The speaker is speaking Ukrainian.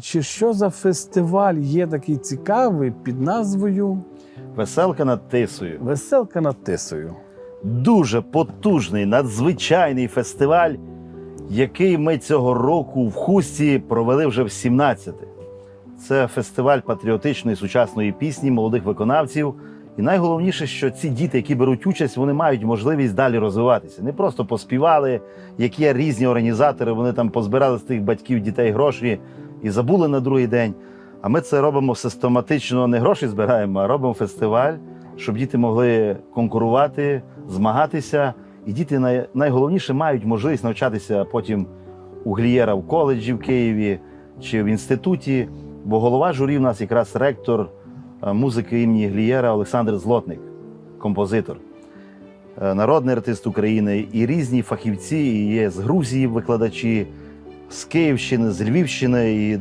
Чи що за фестиваль є такий цікавий під назвою Веселка над Тисою. Веселка над Тисою? Дуже потужний, надзвичайний фестиваль, який ми цього року в Хусті провели вже в 17-те. Це фестиваль патріотичної сучасної пісні молодих виконавців. І найголовніше, що ці діти, які беруть участь, вони мають можливість далі розвиватися. Не просто поспівали, як є різні організатори, вони там позбирали з тих батьків дітей гроші і забули на другий день. А ми це робимо систематично, не гроші збираємо, а робимо фестиваль, щоб діти могли конкурувати, змагатися. І діти найголовніше мають можливість навчатися потім у Глієра в коледжі в Києві чи в інституті. Бо голова журі в нас якраз ректор е, музики імені Глієра Олександр Злотник, композитор, е, народний артист України і різні фахівці. І є з Грузії викладачі, з Київщини, з Львівщини. І